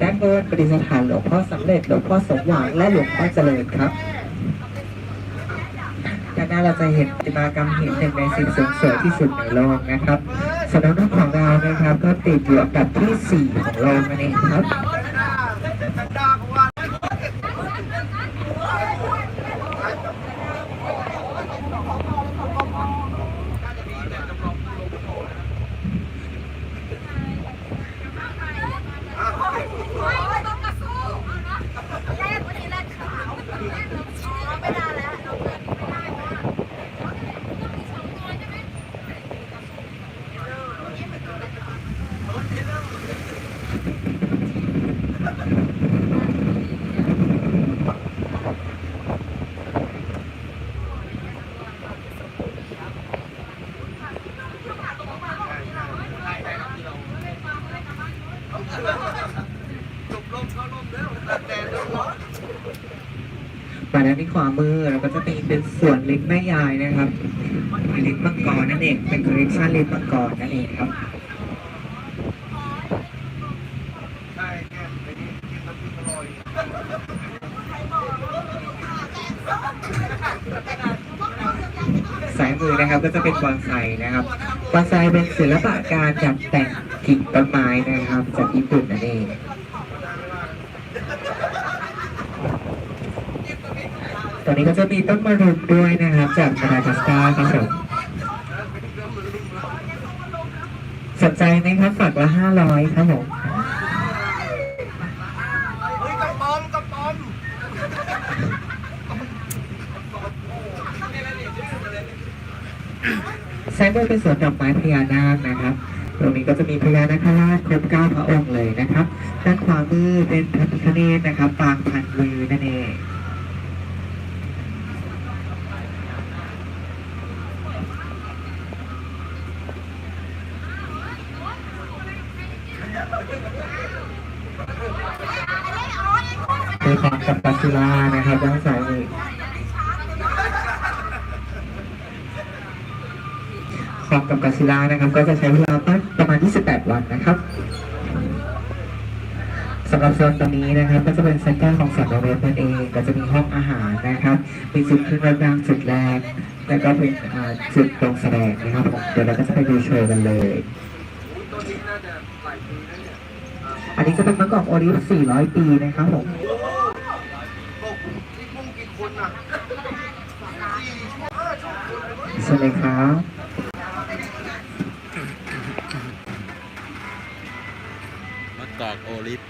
ด้านบนประดิษฐานหลวงพ่อสำเร็จหลวงพ่อสมหวังและหลวงพ่อเจริญครับด้านหน้าเราจะเห็นประติมากรรมหินหนึ่งในสิบสูงสวยที่สุดในโลกนะครับส่วนน้องๆของเรานะครับ ก็ติดอยู่อันดับที่สี่ของโลกนั่นเองครับ ต้องกระสู้แรกวันนี้แรกขาวไม่ได้แล้ว มาด้านที่ขวามือเราก็จะมีเป็นส่วนลิฟต์แม่ยายนะครับลิ้นมังกรนั่นเองเป็นคอลเลคชันลิ้นมังกรนั่นเองครับ มือนะครับ ก็จะเป็นบอนไซนะครับบอนไซเป็นศิลปะการจัดแต่งกิ่งต้นไม้นะครับ จากญี่ปุ่นนั่นเองตอนนี้ก็จะมีต้นมะรุมด้วยนะครับ จากมาดากัสการ์ครับผมสนใจไหมครับฝากละห้าร้อยครับผม เฮ้ยกระป๋อมกระป๋อม ซ้ายมือเป็นสวนดอกไม้พญานาคนะครับ ตรงนี้ก็จะมีพญานาคราชครบเก้าพระองค์เลยนะครับ ด้านขวามือเป็นพระพิฆเนศนะครับ ปางพันมือนั่นเองเป็นของกับปัสซิล่านะครับด้านซ้ายมือ ของกับกัสซิลานะครับ ก็จะใช้เวลาประมาณ 28 วันนะครับสำหรับโซนตรงนี้นะครับ ก็จะเป็นเซ็นเตอร์ของสัตว์เลี้ยงนั่นเอง ก็จะมีห้องอาหารนะครับมีจุดขึ้นรถรางจุดแรก แล้วก็เป็นจุดตรงแสดงนะครับผมเดี๋ยวเราก็จะไปดูโชว์กันเลยตัวนี้น่าจะหลายปีแล้วเนี่ยอันนี้จะเป็นมะกอกโอลิฟ400 ปีนะครับผมโอ้โหที่มุ่งกี่คนอะสี่ห้าชั่วโมงเลยใช่ไหมครับ มะกอกโอลิฟ